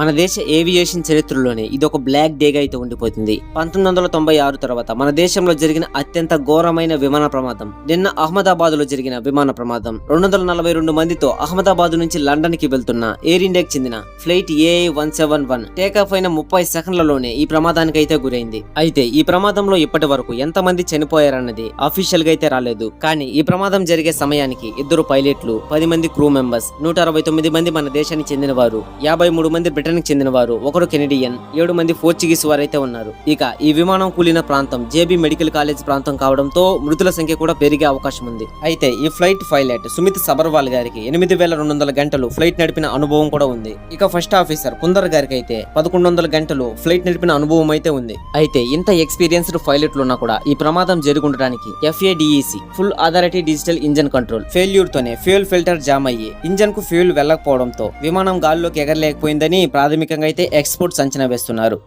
మన దేశ ఏవియేషన్ చరిత్రలోనే ఇది ఒక బ్లాక్ డేగా అయితే ఉండిపోతుంది. పంతొమ్మిది వందల తొంభై ఆరు తర్వాత మన దేశంలో జరిగిన అత్యంత ఘోరమైన విమాన ప్రమాదం నిన్న అహ్మదాబాద్లో జరిగిన విమాన ప్రమాదం. రెండు వందల నలభై రెండు మందితో అహ్మదాబాద్ నుంచి లండన్కి వెళ్తున్న ఎయిర్ ఇండియాకి చెందిన flight AI one seven one takeoff అయిన ముప్పై సెకండ్లలోనే ఈ ప్రమాదానికి అయితే గురైంది. అయితే ఈ ప్రమాదంలో ఇప్పటి వరకు ఎంత మంది చనిపోయారన్నది అఫీషియల్గా అయితే రాలేదు. కానీ ఈ ప్రమాదం జరిగే సమయానికి ఇద్దరు పైలట్లు పది మంది క్రూ మెంబర్స్ నూట అరవై తొమ్మిది మంది మన దేశానికి చెందిన వారు యాభై మూడు మంది బ్రిటన్ బ్రిటన్కి చెందిన వారు ఒకరు కెనడియన్ ఏడు మంది పోర్చుగీస్ వారైతే ఉన్నారు. ఇక ఈ విమానం కూలిన ప్రాంతం జేబీ మెడికల్ కాలేజ్ ప్రాంతం కావడంతో మృతుల సంఖ్య కూడా పెరిగే అవకాశం ఉంది. అయితే ఈ ఫ్లైట్ పైలట్ సుమిత్ సబర్వాల్ గారికి ఎనిమిది వేల రెండు వందల గంటలు ఫ్లైట్ నడిపిన అనుభవం కూడా ఉంది. ఇక ఫస్ట్ ఆఫీసర్ కుందర్ గారికి అయితే పదకొండు వందల గంటలు ఫ్లైట్ నడిపిన అనుభవం అయితే ఉంది. అయితే ఇంత ఎక్స్పీరియన్స్డ్ పైలట్లు ఉన్నా కూడా ఈ ప్రమాదం జరుగుండడానికి FADEC full authority digital engine control failure తోనే ఫ్యూయల్ ఫిల్టర్ జామ్ అయ్యి ఇంజన్కు ఫ్యూయల్ వెళ్ళకపోవడంతో విమానం గాల్లోకి ఎగరలేకపోయిందని ప్రాథమికంగా అయితే ఎక్స్పోర్ట్స్ అంచనా వేస్తున్నారు.